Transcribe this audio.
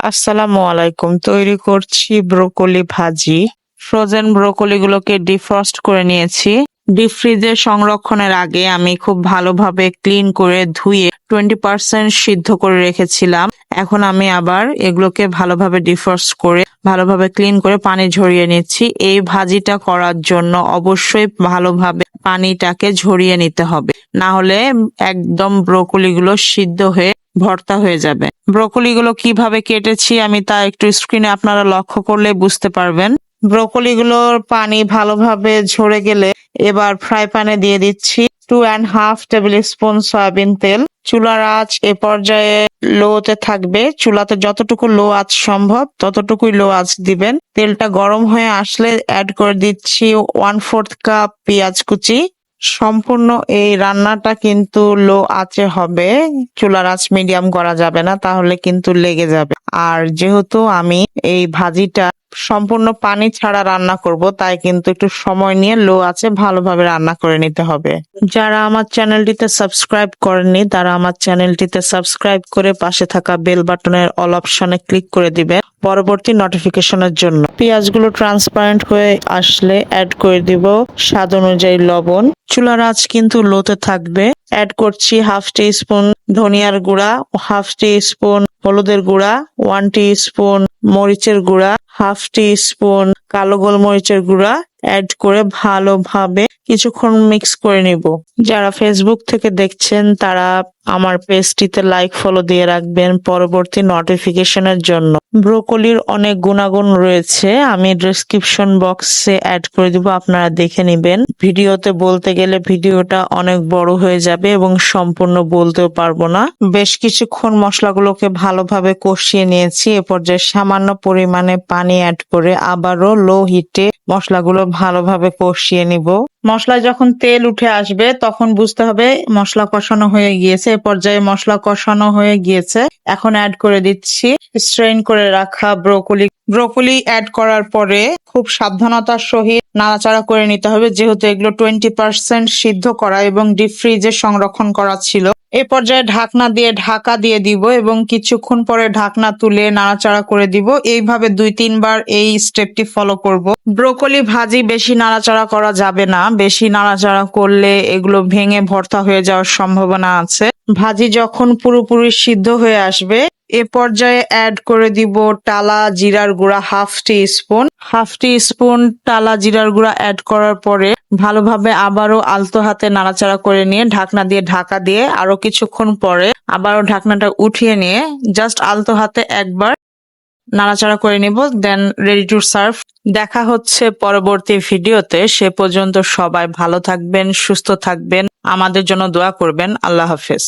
আসসালামু আলাইকুম। তৈরি করছি ব্রোকলি ভাজি। ফ্রোজেন ব্রোকলি গুলোকে ডিফ্রস্ট করে নিয়েছি। ডিপ ফ্রিজে সংরক্ষণের আগে আমি খুব ভালোভাবে ক্লিন করে ধুয়ে টোয়েন্টি পার্সেন্ট সিদ্ধ করে রেখেছিলাম। এখন আমি আবার এগুলোকে ভালোভাবে ডিফ্রস্ট করে, ভালোভাবে ক্লিন করে পানি ঝরিয়ে নিচ্ছি। এই ভাজিটা করার জন্য অবশ্যই ভালোভাবে পানিটাকে ঝরিয়ে নিতে হবে। না হলে একদম ব্রোকলি গুলো সিদ্ধ হয়ে ভর্তা হয়ে যাবে। ব্রোকলি গুলো কীভাবে কেটেছি আমি তা একটু স্ক্রিনে আপনারা লক্ষ্য করলে বুঝতে পারবেন। ব্রোকলি গুলোর পানি ভালোভাবে ঝরে গেলে এবার ফ্রাই প্যানে দিয়ে দিচ্ছি two and half tablespoon soybean তেল। চুলার আঁচ এ পর্যায়ে লোতে থাকবে। চুলাতে যতটুকু লো আঁচ সম্ভব ততটুকুই লো আঁচ দিবেন। তেলটা গরম হয়ে আসলে অ্যাড করে দিচ্ছি ওয়ান ফোর্থ কাপ পেঁয়াজ কুচি। সম্পূর্ণ এই রান্নাটা কিন্তু লো আঁচে হবে। চুলার আঁচ মিডিয়াম করা যাবে না, তাহলে কিন্তু লেগে যাবে। আর যেহেতু আমি এই ভাজিটা সম্পূর্ণ পানি ছাড়া রান্না করব, তাই কিন্তু একটু সময় নিয়ে লো আছে, ভালোভাবে রান্না করে নিতে হবে। যারা আমার চ্যানেলটিতে সাবস্ক্রাইব করেননি, তারা আমার চ্যানেলটিতে সাবস্ক্রাইব করে পাশে থাকা বেল বাটনের অল অপশনে ক্লিক করে দিবেন পরবর্তী নোটিফিকেশনের জন্য। পেঁয়াজগুলো ট্রান্সপারেন্ট হয়ে আসলে অ্যাড করে দিব স্বাদ অনুযায়ী লবণ। চুলার আঁচ কিন্তু লোতে থাকবে। অ্যাড করছি হাফ টি স্পুন ধনিয়ার গুঁড়া হাফ টি স্পুন হলুদের গুঁড়া ওয়ান টি স্পুন মরিচের গুঁড়া হাফ টি স্পুন কালো গোলমরিচের গুঁড়া অ্যাড করে ভালোভাবে কিছুক্ষণ মিক্স করে নিব। যারা ফেসবুক থেকে দেখছেন, তারা আমার পেজটিতে লাইক ফলো দিয়ে রাখবেন পরবর্তী নোটিফিকেশনের জন্য। ব্রোকলির অনেক গুণাগুণ রয়েছে, আমি ডেসক্রিপশন বক্সে অ্যাড করে দিব, আপনারা দেখে নেবেন। ভিডিওতে বলতে গেলে ভিডিওটা অনেক বড় হয়ে যাবে এবং সম্পূর্ণ বলতেও পারব না। বেশ কিছুক্ষণ মশলাগুলোকে ভালোভাবে কষিয়ে নিয়েছি, এ পর্যায়ে সামান্য পরিমাণে পানি অ্যাড করে আবারও লো হিটে মশলাগুলো ভালোভাবে কষিয়ে নিব। মশলায় যখন তেল উঠে আসবে, তখন বুঝতে হবে মশলা কষানো হয়ে গিয়েছে পর্যায়ে মশলা কষানো হয়ে গিয়েছে। এখন অ্যাড করে দিচ্ছি স্ট্রেন করে রাখা ব্রোকলি ব্রোকলি অ্যাড করার পরে খুব সাবধানতার সহিত নাড়াচাড়া করে নিতে হবে, যেহেতু এগুলো টোয়েন্টি পার্সেন্ট সিদ্ধ করা এবং ডিপ ফ্রিজে সংরক্ষণ করা ছিল। এ পর্যায়ে ঢাকনা দিয়ে ঢাকা দিয়ে দিব এবং কিছুক্ষণ পরে ঢাকনা তুলে নাড়াচাড়া করে দিব। এইভাবে দুই তিনবার এই স্টেপটি ফলো করব। ব্রোকলি ভাজি বেশি নাড়াচাড়া করা যাবে না। বেশি নাড়াচাড়া করলে এগুলো ভেঙে ভর্তা হয়ে যাওয়ার সম্ভাবনা আছে। ভাজি যখন পুরোপুরি সিদ্ধ হয়ে আসবে, এ পর্যায়ে অ্যাড করে দিব টালা জিরার গুঁড়া half teaspoon half teaspoon টালা জিরার গুঁড়া অ্যাড করার পরে ভালোভাবে আবারও আলতো হাতে নাড়াচাড়া করে নিয়ে ঢাকনা দিয়ে ঢাকা দিয়ে আরও কিছুক্ষণ পরে আবারও ঢাকনাটা উঠিয়ে নিয়ে জাস্ট আলতো হাতে একবার নাড়াচাড়া করে নিব দেন রেডি টু সার্ভ দেখা হচ্ছে পরবর্তী ভিডিওতে। সে পর্যন্ত সবাই ভালো থাকবেন, সুস্থ থাকবেন। আমাদের জন্য দোয়া করবেন। আল্লাহ হাফেজ।